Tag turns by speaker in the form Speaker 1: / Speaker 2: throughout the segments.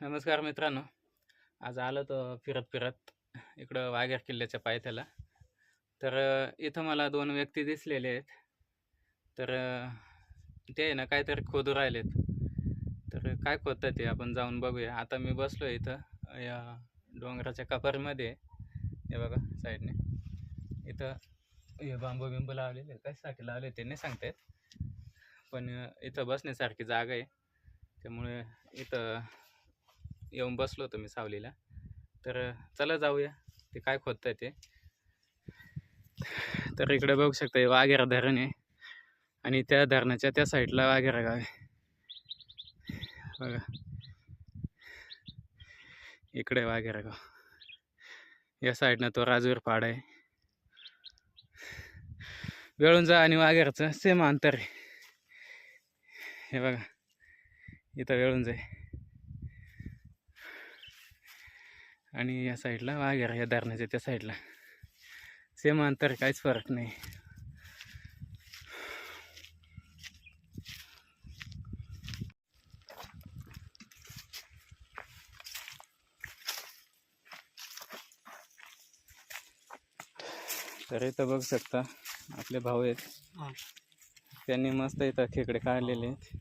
Speaker 1: नमस्कार मित्रांनो. आज आलो तो फिरत फिरत इकडं वाघेर किल्ल्याच्या पायथ्याला. तर इथं मला दोन व्यक्ती दिसलेले आहेत. तर ते आहे ना काहीतरी खोदू राहिलेत. तर काय खोदतात ते आपण जाऊन बघूया. आता मी बसलो इथं या डोंगराच्या कपारीमध्ये. हे बघा साईडने. इथं हे बांबू बिंबू लावलेले कशासाठी लावले ते नाही सांगतायत पण इथं बसण्यासारखी जागा आहे. त्यामुळे इथं येऊन बसलो होतो मी सावलीला. तर चला जाऊया. ते काय खोदताय ते. तर इकडे बघू शकता हे वाघेरा धरण आहे. आणि त्या धरणाच्या त्या साईडला वाघेरा गाव आहे. बघा. इकडे वाघेरा गाव. या साईडनं तो राजवीर पाड आहे. वेळून जा आणि वाघेराचं सेम अंतर आहे. हे बघा. इथं वेळून जाई आणि या साईडला वाघेरा या धरणाच्या त्या साईडला. सेम अंतर काहीच फरक नाही. तर इथं बघू शकता आपले भाऊ आहेत. त्यांनी मस्त इथं खेकडे काढलेले आहेत.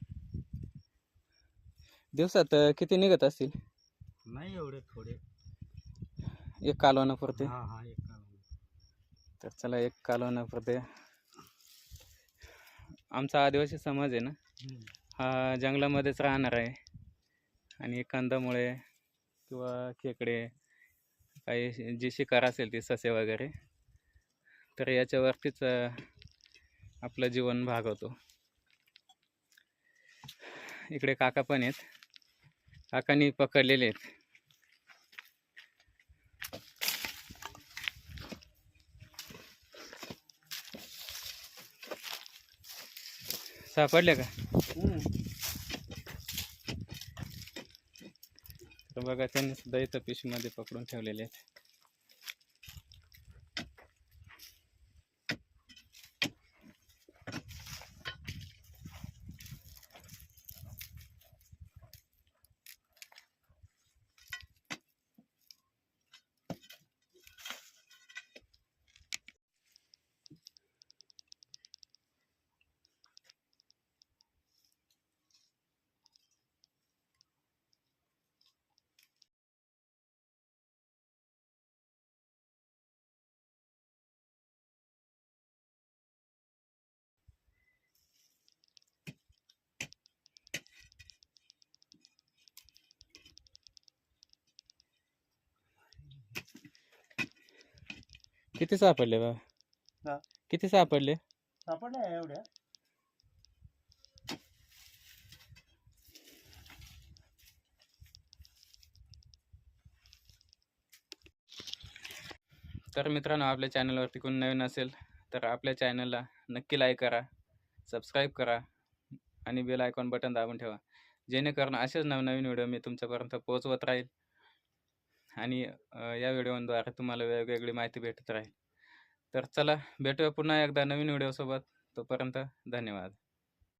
Speaker 1: दिवसात किती निघत असतील?
Speaker 2: नाही एवढे थोडे.
Speaker 1: एक कालवणापुरते
Speaker 2: हा हा एक कालवण.
Speaker 1: तर चला एक कालवणापुरते आमचा आदिवासी समाज आहे ना
Speaker 2: हम्म.
Speaker 1: हा जंगलामध्येच राहणार आहे. आणि कंदामुळे किंवा खेकडे काही जी शिकार असेल ती ससे वगैरे तर याच्यावरतीच अं, आपलं जीवन भागवतो. इकडे काका पण आहेत. काकांनी पकडलेले आहेत. सापडले का. तर बघा त्यांनी सुद्धा इथं पिशवीमध्ये पकडून ठेवलेले आहेत किती सापडले बा?
Speaker 2: हा.
Speaker 1: किती सापडले?
Speaker 2: सापडल्या एवढ्या.
Speaker 1: तर मित्रांनो आपल्या चॅनलवरती कोणी नवीन असेल तर आपल्या चॅनलला नक्की लाईक करा सबस्क्राईब करा आणि बेल आयकॉन बटन दाबून ठेवा. जेणेकरून असेच नवनवीन व्हिडिओ मी तुमच्यापर्यंत पोहोचवत राहील. आणि या व्हिडिओद्वारे तुम्हाला वेगवेगळी माहिती भेटत राहील. तर चला भेटूया पुन्हा एकदा नवीन व्हिडिओसोबत. तोपर्यंत धन्यवाद.